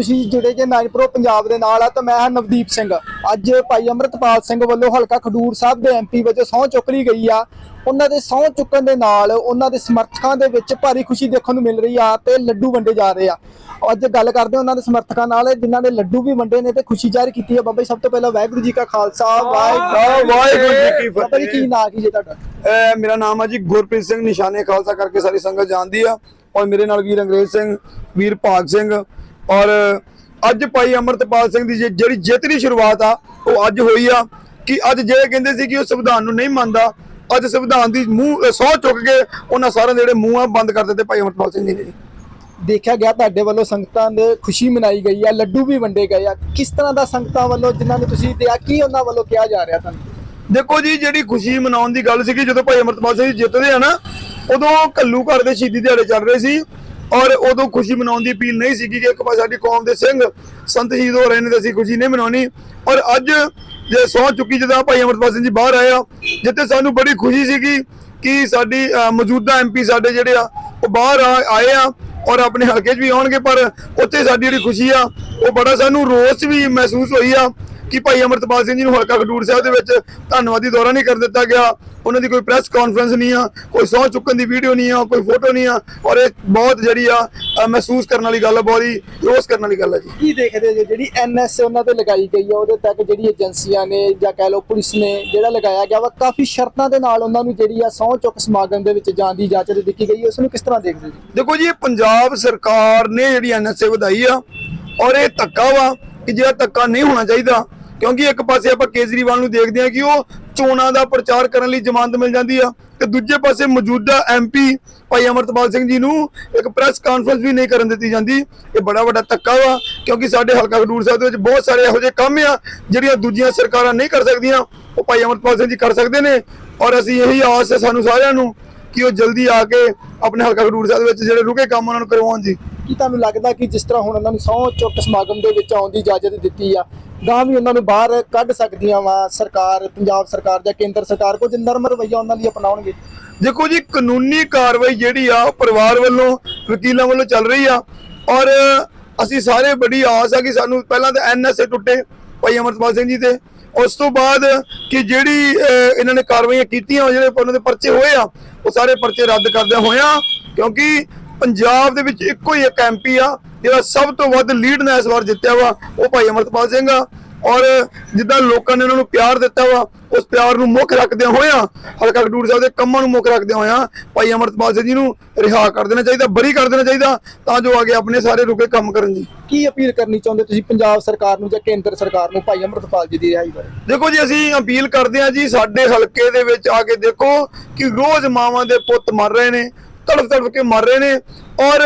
ਤੁਸੀਂ ਜੁੜੇ ਜੇ ਨਾਈਪ੍ਰੋ ਪੰਜਾਬ ਦੇ ਨਾਲ ਆ ਤਾਂ ਮੈਂ ਹਾਂ ਨਵਦੀਪ ਸਿੰਘ। ਅੱਜ ਭਾਈ ਅਮਰਤਪਾਲ ਸਿੰਘ ਵੱਲੋਂ ਹਲਕਾ ਖਡੂਰ ਸਾਹਿਬ ਦੇ ਐਮਪੀ ਵਜੋਂ ਸਹੁੰ ਚੁੱਕ ਲਈ ਗਈ ਆ। ਉਹਨਾਂ ਦੇ ਸਹੁੰ ਚੁੱਕਣ ਦੇ ਨਾਲ ਉਹਨਾਂ ਦੇ ਸਮਰਥਕਾਂ ਦੇ ਵਿੱਚ ਭਾਰੀ ਖੁਸ਼ੀ ਦੇਖਣ ਨੂੰ ਮਿਲ ਰਹੀ ਆ ਤੇ ਲੱਡੂ ਵੰਡੇ ਜਾ ਰਹੇ ਆ। ਅੱਜ ਗੱਲ ਕਰਦੇ ਹਾਂ ਉਹਨਾਂ ਦੇ ਸਮਰਥਕਾਂ ਨਾਲ ਜਿਨ੍ਹਾਂ ਨੇ ਲੱਡੂ ਵੀ ਵੰਡੇ ਨੇ ਤੇ ਖੁਸ਼ੀ ਜ਼ਾਹਿਰ ਕੀਤੀ ਹੈ ਬਾਬਾ ਜੀ ਸਭ ਤੋਂ ਪਹਿਲਾਂ ਵਾਹਿਗੁਰੂ ਜੀ ਕਾ ਖਾਲਸਾ ਵਾਹਿਗੁਰੂ ਜੀ ਕੀ ਬਾਬਾ ਜੀ ਕੀ ਫਤਿਹ। ਨਾਂ ਕੀ ਜੇ ਤੁਹਾਡਾ? ਮੇਰਾ ਨਾਮ ਹੈ ਜੀ ਗੁਰਪ੍ਰੀਤ ਸਿੰਘ ਨਿਸ਼ਾਨੇ ਖਾਲਸਾ ਕਰਕੇ ਸਾਰੀ ਸੰਗਤ ਜਾਣਦੀ ਆ। ਔਰ ਮੇਰੇ ਨਾਲ ਵੀਰ ਅੰਗਰੇਜ਼ ਸਿੰਘ ਵੀਰ ਭਾਗ ਸਿੰਘ ਔਰ ਅੱਜ ਭਾਈ ਅਮਰਤਪਾਲ ਸਿੰਘ ਦੀ ਜਿਹੜੀ ਜਿੱਤ ਦੀ ਸ਼ੁਰੂਆਤ ਆ ਉਹ ਅੱਜ ਹੋਈ ਆ। ਕਿ ਅੱਜ ਜਿਹੜੇ ਕਹਿੰਦੇ ਸੀ ਕਿ ਉਹ ਸੰਵਿਧਾਨ ਨੂੰ ਨਹੀਂ ਮੰਨਦਾ ਅੱਜ ਸੰਵਿਧਾਨ ਦੀ ਮੂੰਹ ਸੌ ਚੁੱਕ ਕੇ ਉਹਨਾਂ ਸਾਰਿਆਂ ਦੇ ਜਿਹੜੇ ਮੂੰਹ ਆ ਬੰਦ ਕਰ ਦਿੱਤੇ ਭਾਈ ਅਮਰਤਪਾਲ ਸਿੰਘ ਜੀ ਨੇ। ਦੇਖਿਆ ਗਿਆ ਤੁਹਾਡੇ ਵੱਲੋਂ ਸੰਗਤਾਂ ਦੇ ਖੁਸ਼ੀ ਮਨਾਈ ਗਈ ਆ ਲੱਡੂ ਵੀ ਵੰਡੇ ਗਏ ਆ। ਕਿਸ ਤਰ੍ਹਾਂ ਦਾ ਸੰਗਤਾਂ ਵੱਲੋਂ ਜਿਨ੍ਹਾਂ ਨੂੰ ਤੁਸੀਂ ਦਿਆ ਕੀ ਉਹਨਾਂ ਵੱਲੋਂ ਕਿਹਾ ਜਾ ਰਿਹਾ ਤੁਹਾਨੂੰ? ਦੇਖੋ ਜੀ ਜਿਹੜੀ ਖੁਸ਼ੀ ਮਨਾਉਣ ਦੀ ਗੱਲ ਸੀਗੀ ਜਦੋਂ ਭਾਈ ਅਮਰਤਪਾਲ ਸਿੰਘ ਜੀ ਜਿੱਤਦੇ ਆ ਨਾ ਉਦੋਂ ਕੱਲੂ ਘਰ ਦੇ ਸ਼ਹੀਦੀ ਦਿਹਾੜੇ ਚੱਲ ਰਹੇ ਸੀ। ਔਰ ਉਦੋਂ ਖੁਸ਼ੀ ਮਨਾਉਣ ਦੀ ਅਪੀਲ ਨਹੀਂ ਸੀਗੀ ਕਿ ਇੱਕ ਪਾਸੇ ਸਾਡੀ ਕੌਮ ਦੇ ਸਿੰਘ ਸੰਤ ਸ਼ਹੀਦ ਹੋ ਰਹੇ ਨੇ ਤੇ ਅਸੀਂ ਖੁਸ਼ੀ ਨਹੀਂ ਮਨਾਉਣੀ। ਔਰ ਅੱਜ ਜੇ ਸਹੁੰ ਚੁੱਕੀ ਜਦੋਂ ਭਾਈ ਅਮਰਤਪਾਲ ਸਿੰਘ ਜੀ ਬਾਹਰ ਆਏ ਆ ਜਿੱਥੇ ਸਾਨੂੰ ਬੜੀ ਖੁਸ਼ੀ ਸੀਗੀ ਕਿ ਸਾਡੀ ਅ, ਮੌਜੂਦਾ ਐਮਪੀ ਸਾਡੇ ਜਿਹੜੇ ਆ ਉਹ ਬਾਹਰ ਆ- ਆਏ ਆ ਔਰ ਆਪਣੇ ਹਲਕੇ 'ਚ ਵੀ ਆਉਣਗੇ ਪਰ ਉੱਥੇ ਸਾਡੀ ਜਿਹੜੀ ਖੁਸ਼ੀ ਆ ਉਹ ਬੜਾ ਸਾਨੂੰ ਰੋਸ ਵੀ ਮਹਿਸੂਸ ਹੋਈ ਆ ਕਿ ਭਾਈ ਅਮਰਤਪਾਲ ਸਿੰਘ ਜੀ ਨੂੰ ਹਲਕਾ ਖਡੂਰ ਸਾਹਿਬ ਦੇ ਵਿੱਚ ਧੰਨਵਾਦੀ ਦੌਰਾ ਨਹੀਂ ਕਰ ਦਿੱਤਾ ਗਿਆ। ਉਹਨਾਂ ਦੀ ਕੋਈ ਪ੍ਰੈਸ ਕਾਨਫਰੰਸ ਨਹੀਂ ਆ ਕੋਈ ਸਹੁੰ ਚੁੱਕਣ ਦੀ ਵੀਡੀਓ ਨਹੀਂ ਆ ਕੋਈ ਫੋਟੋ ਨਹੀਂ ਆ ਔਰ ਇਹ ਬਹੁਤ ਜਿਹੜੀ ਆ ਮਹਿਸੂਸ ਕਰਨ ਵਾਲੀ ਗੱਲ ਆ ਬਹੁਤ ਹੀ ਰੋਸ ਕਰਨ ਵਾਲੀ ਗੱਲ ਆ ਜੀ। ਕੀ ਦੇਖਦੇ ਜੇ ਜਿਹੜੀ ਐਨਐਸ ਉਹਨਾਂ ਤੇ ਲਗਾਈ ਗਈ ਆ ਉਹਦੇ ਤੱਕ ਜਿਹੜੀ ਏਜੰਸੀਆਂ ਨੇ ਜਾਂ ਕਹਿ ਲਓ ਪੁਲਿਸ ਨੇ ਜਿਹੜਾ ਲਗਾਇਆ ਗਿਆ ਵਾ ਕਾਫੀ ਸ਼ਰਤਾਂ ਦੇ ਨਾਲ ਉਹਨਾਂ ਨੂੰ ਜਿਹੜੀ ਆ ਸਹੁੰ ਚੁੱਕ ਸਮਾਗਮ ਦੇ ਵਿੱਚ ਜਾਣ ਦੀ ਇਜਾਜ਼ਤ ਦਿੱਤੀ ਗਈ ਉਸ ਨੂੰ ਕਿਸ ਤਰ੍ਹਾਂ ਦੇਖਦੇ ਜੀ? ਦੇਖੋ ਜੀ ਇਹ ਪੰਜਾਬ ਸਰਕਾਰ ਨੇ ਜਿਹੜੀ ਐਨਐਸਏ ਵਧਾਈ ਆ ਔਰ ਇਹ ਧੱਕਾ ਵਾ ਕਿ ਜਿਹੜਾ ਧੱਕਾ ਨਹੀਂ ਹੋਣਾ ਚਾਹੀਦਾ ਕਿਉਂਕਿ ਇੱਕ ਪਾਸੇ ਆਪਾਂ ਕੇਜਰੀਵਾਲ ਨੂੰ ਦੇਖਦੇ ਹਾਂ ਕਿ ਉਹ ਚੋਣਾਂ ਦਾ ਪ੍ਰਚਾਰ ਕਰਨ ਲਈ ਜ਼ਮਾਨਤ ਮਿਲ ਜਾਂਦੀ ਆ, ਤੇ ਦੂਜੇ ਪਾਸੇ ਮੌਜੂਦਾ ਐਮਪੀ ਭਾਈ ਅਮਰਤਪਾਲ ਸਿੰਘ ਜੀ ਨੂੰ ਇੱਕ ਪ੍ਰੈਸ ਕਾਨਫਰੰਸ ਵੀ ਨਹੀਂ ਕਰਨ ਦਿੱਤੀ ਜਾਂਦੀ। ਇਹ ਬੜਾ ਵੱਡਾ ਧੱਕਾ ਵਾ, ਕਿਉਂਕਿ ਸਾਡੇ ਹਲਕਾ ਖਡੂਰ ਸਾਹਿਬ ਦੇ ਵਿੱਚ ਬਹੁਤ ਸਾਰੇ ਇਹੋ ਜਿਹੇ ਕੰਮ ਆ, ਜਿਹੜੀਆਂ ਦੂਜੀਆਂ ਸਰਕਾਰਾਂ ਨਹੀਂ ਕਰ ਸਕਦੀਆਂ, ਉਹ ਭਾਈ ਅਮਰਤਪਾਲ ਸਿੰਘ ਜੀ ਕਰ ਸਕਦੇ ਨੇ। ਔਰ ਅਸੀਂ ਇਹੀ ਆਸ ਹੈ ਸਾਨੂੰ ਸਾਰਿਆਂ ਨੂੰ ਕਿ ਉਹ ਜਲਦੀ ਆ ਕੇ ਆਪਣੇ ਹਲਕਾ ਖਡੂਰ ਸਾਹਿਬ ਦੇ ਵਿੱਚ ਜਿਹੜੇ ਰੁਕੇ ਕੰਮ ਉਹਨਾਂ ਨੂੰ ਕਰਵਾਉਣ ਜੀ। ਕੀ ਤੁਹਾਨੂੰ ਲੱਗਦਾ ਕਿ ਜਿਸ ਤਰ੍ਹਾਂ ਹੁਣ ਉਹਨਾਂ ਨੂੰ ਸਹੁੰ ਚੁੱਕ ਸਮਾਗਮ ਦੇ ਵਿੱਚ ਆਉਣ ਦੀ ਇਜਾਜ਼ਤ ਦਿੱਤੀ ਆ ਗਾਂ ਵੀ ਉਹਨਾਂ ਨੂੰ ਬਾਹਰ ਕੱਢ ਸਕਦੀਆਂ ਵਾ ਸਰਕਾਰ ਪੰਜਾਬ ਸਰਕਾਰ ਜਾਂ ਕੇਂਦਰ ਸਰਕਾਰ? ਕੁਝ ਨਰਮ ਰਵੱਈਆ ਉਹਨਾਂ ਲਈ ਅਪਣਾਉਣਗੇ? ਦੇਖੋ ਜੀ ਕਾਨੂੰਨੀ ਕਾਰਵਾਈ ਜਿਹੜੀ ਆ ਉਹ ਪਰਿਵਾਰ ਵੱਲੋਂ ਵਕੀਲਾਂ ਵੱਲੋਂ ਚੱਲ ਰਹੀ ਆ। ਔਰ ਅਸੀਂ ਸਾਰੇ ਬੜੀ ਆਸ ਆ ਕਿ ਸਾਨੂੰ ਪਹਿਲਾਂ ਤਾਂ ਐਨਐਸਏ ਟੁੱਟੇ ਭਾਈ ਅਮਰਤਪਾਲ ਸਿੰਘ ਜੀ ਤੇ ਉਸ ਤੋਂ ਬਾਅਦ ਕਿ ਜਿਹੜੀ ਅਹ, ਇਹਨਾਂ ਨੇ ਕਾਰਵਾਈਆਂ ਕੀਤੀਆਂ ਜਿਹੜੇ ਉਹਨਾਂ ਦੇ ਪਰਚੇ ਹੋਏ ਆ ਉਹ ਸਾਰੇ ਪਰਚੇ ਰੱਦ ਕਰਦਿਆਂ ਹੋਇਆ ਕਿਉਂਕਿ ਪੰਜਾਬ ਦੇ ਵਿੱਚ ਇੱਕੋ ਹੀ ਇੱਕ ਐਮਪੀ ਆ ਜਿਹੜਾ ਸਭ ਤੋਂ ਵੱਧ ਲੀਡ ਨਾਲ ਇਸ ਵਾਰ ਜਿੱਤਿਆ ਵਾ ਉਹ ਭਾਈ ਅਮਰਤਪਾਲ ਸਿੰਘ ਆ। ਔਰ ਜਿੱਦਾਂ ਲੋਕਾਂ ਨੇ ਉਹਨਾਂ ਨੂੰ ਪਿਆਰ ਦਿੱਤਾ ਵਾ ਉਸ ਪਿਆਰ ਨੂੰ ਮੁੱਖ ਰੱਖਦਿਆਂ ਹੋਇਆਂ ਹਲਕਾ ਖਡੂਰ ਸਾਹਿਬ ਦੇ ਕੰਮਾਂ ਨੂੰ ਮੁੱਖ ਰੱਖਦਿਆਂ ਹੋਇਆਂ ਭਾਈ ਅਮਰਤਪਾਲ ਸਿੰਘ ਜੀ ਨੂੰ ਰਿਹਾ ਕਰ ਦੇਣਾ ਚਾਹੀਦਾ ਬਰੀ ਕਰ ਦੇਣਾ ਚਾਹੀਦਾ ਤਾਂ ਜੋ ਅੱਗੇ ਆਪਣੇ ਸਾਰੇ ਰੁਕੇ ਕੰਮ ਕਰਨ ਜੀ। ਕੀ ਅਪੀਲ ਕਰਨੀ ਚਾਹੁੰਦੇ ਤੁਸੀਂ ਪੰਜਾਬ ਸਰਕਾਰ ਨੂੰ ਜਾਂ ਕੇਂਦਰ ਸਰਕਾਰ ਨੂੰ ਭਾਈ ਅਮਰਤਪਾਲ ਜੀ ਦੀ ਰਿਹਾਈ ਬਾਰੇ? ਦੇਖੋ ਜੀ ਅਸੀਂ ਅਪੀਲ ਕਰਦੇ ਹਾਂ ਜੀ ਸਾਡੇ ਹਲਕੇ ਦੇ ਵਿੱਚ ਆ ਕੇ ਦੇਖੋ ਕਿ ਰੋਜ਼ ਮਾਵਾਂ ਦੇ ਪੁੱਤ ਮਰ ਰਹੇ ਨੇ ਤੜਫ ਤੜਫ ਕੇ ਮਰ ਰਹੇ ਨੇ। ਔਰ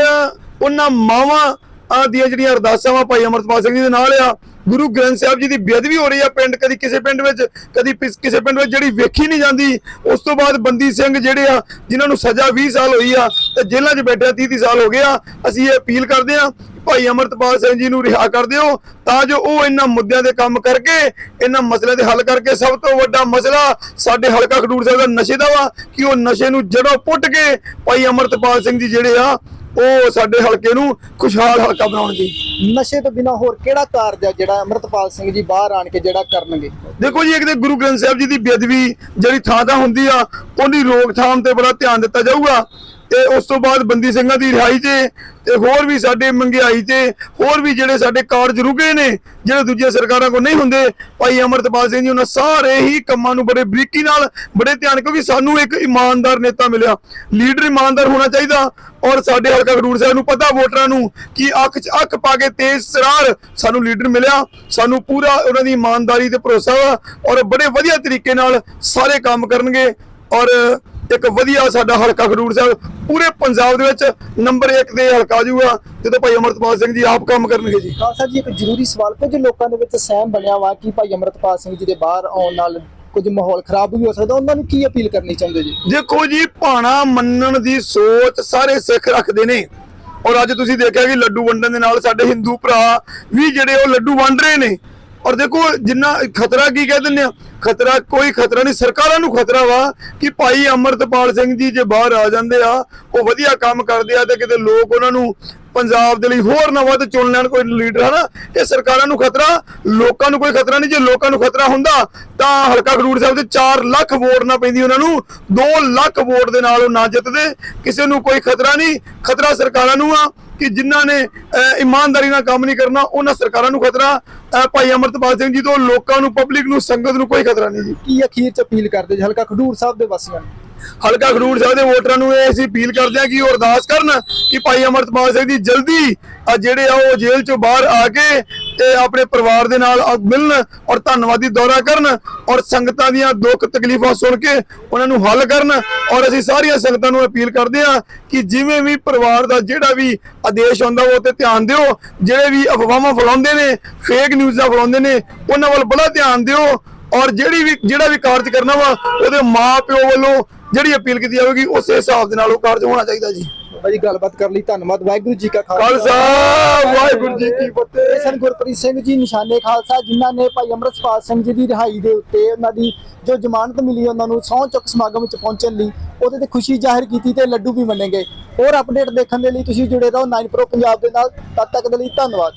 ਉਹਨਾਂ ਮਾਵਾਂ ਆ ਦੀਆਂ ਜਿਹੜੀਆਂ ਅਰਦਾਸਾਂ ਵਾ, ਭਾਈ ਅਮਰਤਪਾਲ ਸਿੰਘ ਜੀ ਦੇ ਨਾਲ ਆ। ਗੁਰੂ ਗ੍ਰੰਥ ਸਾਹਿਬ ਜੀ ਦੀ ਬੇਅਦਬੀ ਹੋ ਰਹੀ ਆ ਪਿੰਡ, ਕਦੀ ਕਿਸੇ ਪਿੰਡ ਵਿੱਚ, ਕਦੀ ਪਿਸ- ਕਿਸੇ ਪਿੰਡ ਵਿੱਚ ਜਿਹੜੀ ਵੇਖੀ ਨਹੀਂ ਜਾਂਦੀ। ਉਸ ਤੋਂ ਬਾਅਦ ਬੰਦੀ ਸਿੰਘ ਜਿਹੜੇ ਆ, ਜਿਨ੍ਹਾਂ ਨੂੰ ਸਜ਼ਾ 20 ਸਾਲ ਹੋਈ ਆ, ਤੇ ਜੇਲ੍ਹਾਂ 'ਚ ਬੈਠਿਆ 30 30 ਸਾਲ ਹੋ ਗਏ ਆ, ਅਸੀਂ ਇਹ ਅਪੀਲ ਕਰਦੇ ਆ ਭਾਈ ਅਮਰਤਪਾਲ ਸਿੰਘ ਜੀ ਨੂੰ ਰਿਹਾ ਕਰ ਦਿਓ ਤਾਂ ਜੋ ਉਹ ਇਹਨਾਂ ਮੁੱਦਿਆਂ ਦੇ ਕੰਮ ਕਰਕੇ ਇਹਨਾਂ ਮਸਲੇ ਦੇ ਹੱਲ ਕਰਕੇ ਸਭ ਤੋਂ ਵੱਡਾ ਮਸਲਾ ਸਾਡੇ ਹਲਕਾ ਖਡੂਰ ਸਾਹਿਬ ਦਾ ਨਸ਼ੇ ਦਾ ਵਾ ਕਿ ਉਹ ਨਸ਼ੇ ਨੂੰ ਜੜੋਂ ਪੁੱਟ ਕੇ ਭਾਈ ਅਮਰਤਪਾਲ ਸਿੰਘ ਜੀ ਜਿਹੜੇ ਆ ਉਹ ਸਾਡੇ ਹਲਕੇ ਨੂੰ ਖੁਸ਼ਹਾਲ ਹਲਕਾ ਬਣਾਉਣ ਜੀ। ਨਸ਼ੇ ਤੋਂ ਬਿਨਾ ਹੋਰ ਕਿਹੜਾ ਕਾਰਜ ਆ ਜਿਹੜਾ ਅਮਰਤਪਾਲ ਸਿੰਘ ਜੀ ਬਾਹਰ ਆਣ ਕੇ ਜਿਹੜਾ ਕਰਨਗੇ? ਦੇਖੋ ਜੀ ਇੱਕ ਤੇ ਗੁਰੂ ਗ੍ਰੰਥ ਸਾਹਿਬ ਜੀ ਦੀ ਬੇਅਦਬੀ ਜਿਹੜੀ ਥਾਂ ਥਾਂ ਹੁੰਦੀ ਆ ਉਹਦੀ ਰੋਕਥਾਮ ਤੇ ਬੜਾ ਧਿਆਨ ਦਿੱਤਾ ਜਾਊਗਾ। ਤੇ ਉਸ ਤੋਂ ਬਾਅਦ ਬੰਦੀ ਸਿੰਘਾਂ ਦੀ ਰਿਹਾਈ ਤੇ ਤੇ ਹੋਰ ਵੀ ਸਾਡੇ ਮੰਗਿਆਈ ਤੇ ਹੋਰ ਵੀ ਜਿਹੜੇ ਸਾਡੇ ਕਾਰਜ ਰੁਕੇ ਨੇ, ਜਿਹੜੇ ਦੂਜੀਆਂ ਸਰਕਾਰਾਂ ਕੋਲ ਨਹੀਂ ਹੁੰਦੇ, ਭਾਈ ਅਮਰਤਪਾਲ ਸਿੰਘ ਜੀ ਉਹਨਾਂ ਸਾਰੇ ਹੀ ਕੰਮਾਂ ਨੂੰ ਬੜੇ ਬਰੀਕੀ ਨਾਲ, ਬੜੇ ਧਿਆਨ ਕਿਉਂਕਿ ਸਾਨੂੰ ਇੱਕ ਇਮਾਨਦਾਰ ਨੇਤਾ ਮਿਲਿਆ। ਲੀਡਰ ਇਮਾਨਦਾਰ ਹੋਣਾ ਚਾਹੀਦਾ ਔਰ ਸਾਡੇ ਹਲਕਾ ਖਡੂਰ ਸਾਹਿਬ ਨੂੰ ਪਤਾ ਵੋਟਰਾਂ ਨੂੰ ਕਿ ਅੱਖ 'ਚ ਅੱਖ ਪਾ ਕੇ ਤੇਜ਼ ਸਰਾਰ ਸਾਨੂੰ ਲੀਡਰ ਮਿਲਿਆ, ਸਾਨੂੰ ਪੂਰਾ ਉਹਨਾਂ ਦੀ ਇਮਾਨਦਾਰੀ ਤੇ ਭਰੋਸਾ ਵਾ ਔਰ ਬੜੇ ਵਧੀਆ ਤਰੀਕੇ ਨਾਲ ਸਾਰੇ ਕੰਮ ਕਰਨਗੇ ਔਰ ਇੱਕ ਵਧੀਆ ਸਾਡਾ ਹਲਕਾ ਖਡੂਰ ਸਾਹਿਬ ਪੂਰੇ ਪੰਜਾਬ ਦੇ ਵਿੱਚ ਨੰਬਰ 1 ਤੇ ਹਲਕਾ ਜੂਗਾ ਜਦੋਂ ਭਾਈ ਅਮਰਤਪਾਲ ਸਿੰਘ ਜੀ ਆਪ ਕੰਮ ਕਰਨਗੇ ਜੀ। ਖਾਲਸਾ ਜੀ ਇੱਕ ਜ਼ਰੂਰੀ ਸਵਾਲ ਕੁਝ ਲੋਕਾਂ ਦੇ ਵਿੱਚ ਸਹਿਮ ਬਣਿਆ ਵਾ ਕਿ ਭਾਈ ਅਮਰਤਪਾਲ ਸਿੰਘ ਜੀ ਦੇ ਬਾਹਰ ਆਉਣ ਨਾਲ ਕੁਝ ਮਾਹੌਲ ਖਰਾਬ ਵੀ ਹੋ ਸਕਦਾ ਉਹਨਾਂ ਨੂੰ ਕੀ ਅਪੀਲ ਕਰਨੀ ਚਾਹੁੰਦੇ ਜੀ? ਦੇਖੋ ਜੀ ਭਾਣਾ ਮੰਨਣ ਦੀ ਸੋਚ ਸਾਰੇ ਸਿੱਖ ਰੱਖਦੇ ਨੇ। ਔਰ ਅੱਜ ਤੁਸੀਂ ਦੇਖਿਆ ਕਿ ਲੱਡੂ ਵੰਡਣ ਦੇ ਨਾਲ ਸਾਡੇ ਹਿੰਦੂ ਭਰਾ ਵੀ ਜਿਹੜੇ ਉਹ ਲੱਡੂ ਵੰਡ ਰਹੇ ਨੇ। ਔਰ ਦੇਖੋ ਜਿੰਨਾ ਖਤਰਾ ਕੀ ਕਹਿ ਦਿੰਦੇ ਆ ਖਤਰਾ, ਕੋਈ ਖਤਰਾ ਨਹੀਂ। ਸਰਕਾਰਾਂ ਨੂੰ ਖਤਰਾ ਵਾ ਕਿ ਭਾਈ ਅਮਰਤਪਾਲ ਸਿੰਘ ਜੀ ਜੇ ਬਾਹਰ ਆ ਜਾਂਦੇ ਆ, ਉਹ ਵਧੀਆ ਕੰਮ ਕਰਦੇ ਆ ਤੇ ਕਿਤੇ ਲੋਕ ਉਹਨਾਂ ਨੂੰ ਪੰਜਾਬ ਦੇ ਲਈ ਹੋਰ ਨਵਾਂ ਵੱਧ ਚੁਣ ਲੈਣ ਕੋਈ ਲੀਡਰ ਹਨਾ ਇਹ ਸਰਕਾਰਾਂ ਨੂੰ ਖਤਰਾ। ਲੋਕਾਂ ਨੂੰ ਕੋਈ ਖਤਰਾ ਨਹੀਂ। ਜੇ ਲੋਕਾਂ ਨੂੰ ਖਤਰਾ ਹੁੰਦਾ, ਤਾਂ ਹਲਕਾ ਖਡੂਰ ਸਾਹਿਬ ਦੇ 4 ਲੱਖ ਵੋਟ ਨਾ ਪੈਂਦੀ ਉਹਨਾਂ ਨੂੰ। 2 ਲੱਖ ਵੋਟ ਦੇ ਨਾਲ ਉਹ ਨਾ ਜਿੱਤਦੇ। ਕਿਸੇ ਨੂੰ ਕੋਈ ਖਤਰਾ ਨਹੀਂ। ਖਤਰਾ ਸਰਕਾਰਾਂ ਨੂੰ ਆ। ਕਿ ਜਿਨ੍ਹਾਂ ਨੇ ਇਮਾਨਦਾਰੀ ਨਾਲ ਕੰਮ ਨਹੀਂ ਕਰਨਾ ਉਹਨਾਂ ਸਰਕਾਰਾਂ ਨੂੰ ਖਤਰਾ। ਭਾਈ ਅਮਰਤਪਾਲ ਸਿੰਘ ਜੀ ਤੋਂ ਲੋਕਾਂ ਨੂੰ ਪਬਲਿਕ ਨੂੰ ਸੰਗਤ ਨੂੰ ਕੋਈ ਖਤਰਾ ਨਹੀਂ ਜੀ। ਕੀ ਅਖੀਰ ਚ ਅਪੀਲ ਕਰਦੇ ਜੀ? ਹਲਕਾ ਖਡੂਰ ਸਾਹਿਬ ਦੇ ਵਾਸੀਆਂ ਨੂੰ। ਹਲਕਾ ਖਡੂਰ ਸਾਹਿਬ ਦੇ ਵੋਟਰਾਂ ਨੂੰ ਇਹ ਅਸੀਂ ਅਪੀਲ ਕਰਦੇ ਹਾਂ ਕਿ ਉਹ ਅਰਦਾਸ ਕਰਨ ਕਿ ਭਾਈ ਅਮਰਤਪਾਲ ਸਿੰਘ ਜੀ ਜਲਦੀ ਆ ਜਿਹੜੇ ਆ ਉਹ ਜੇਲ੍ਹ ਚੋਂ ਬਾਹਰ ਆ ਕੇ ਤੇ ਆਪਣੇ ਪਰਿਵਾਰ ਦੇ ਨਾਲ ਮਿਲਣ ਔਰ ਧੰਨਵਾਦੀ ਦੌਰਾ ਕਰਨ ਔਰ ਸੰਗਤਾਂ ਦੀਆਂ ਦੁੱਖ ਤਕਲੀਫਾਂ ਸੁਣ ਕੇ ਉਹਨਾਂ ਨੂੰ ਹੱਲ ਕਰਨ ਔਰ ਅਸੀਂ ਸਾਰੀਆਂ ਸੰਗਤਾਂ ਨੂੰ ਅਪੀਲ ਕਰਦੇ ਹਾਂ ਕਿ ਜਿਵੇਂ ਵੀ ਪਰਿਵਾਰ ਦਾ ਜਿਹੜਾ ਵੀ ਆਦੇਸ਼ ਹੁੰਦਾ ਉਹ ਤੇ ਧਿਆਨ ਦਿਓ। ਜਿਹੜੇ ਵੀ ਅਫਵਾਹਾਂ ਫੈਲਾਉਂਦੇ ਨੇ ਫੇਕ ਨਿਊਜ਼ਾਂ ਫੈਲਾਉਂਦੇ ਨੇ, ਉਹਨਾਂ ਵੱਲ ਬੜਾ ਧਿਆਨ ਦਿਓ ਔਰ ਜਿਹੜੀ ਵੀ, ਜਿਹੜਾ ਵੀ ਕਾਰਜ ਕਰਨਾ ਵਾ, ਉਹਦੇ ਮਾਪਿਓ ਵੱਲੋਂ ਜਿਹੜੀ ਅਪੀਲ ਕੀਤੀ ਜਾਵੇਗੀ, ਉਸੇ ਹਿਸਾਬ ਦੇ ਨਾਲ ਉਹ ਕਾਰਜ ਹੋਣਾ ਚਾਹੀਦਾ ਜੀ। ਬਾਬਾ ਜੀ ਗੱਲਬਾਤ ਕਰ ਲਈ ਧੰਨਵਾਦ। ਵਾਹਿਗੁਰੂ ਜੀ ਕਾ ਖਾਲਸਾ। ਵਾਹਿਗੁਰੂ ਜੀ ਕੀ ਫਤਿਹ। ਸਨ ਗੁਰਪ੍ਰੀਤ ਸਿੰਘ ਜੀ ਨਿਸ਼ਾਨੇ ਖਾਲਸਾ ਜਿਨ੍ਹਾਂ ਨੇ ਭਾਈ ਅੰਮ੍ਰਿਤਪਾਲ ਸਿੰਘ ਜੀ ਦੀ ਰਿਹਾਈ ਦੇ ਉੱਤੇ ਉਹਨਾਂ ਦੀ ਜੋ ਜ਼ਮਾਨਤ ਮਿਲੀ ਉਹਨਾਂ ਨੂੰ ਸਹੁੰ ਚੁੱਕ ਸਮਾਗਮ ਵਿੱਚ ਪਹੁੰਚਣ ਲਈ ਉਹਦੇ ਤੇ ਖੁਸ਼ੀ ਜ਼ਾਹਿਰ ਕੀਤੀ ਤੇ ਲੱਡੂ ਵੀ ਵੰਡੇ ਗਏ। ਹੋਰ ਅਪਡੇਟ ਦੇਖਣ ਦੇ ਲਈ ਤੁਸੀਂ ਜੁੜੇ ਰਹੋ 9 ਪ੍ਰੋ ਪੰਜਾਬ ਦੇ ਨਾਲ। ਤਦ ਤੱਕ ਦੇ ਲਈ ਧੰਨਵਾਦ।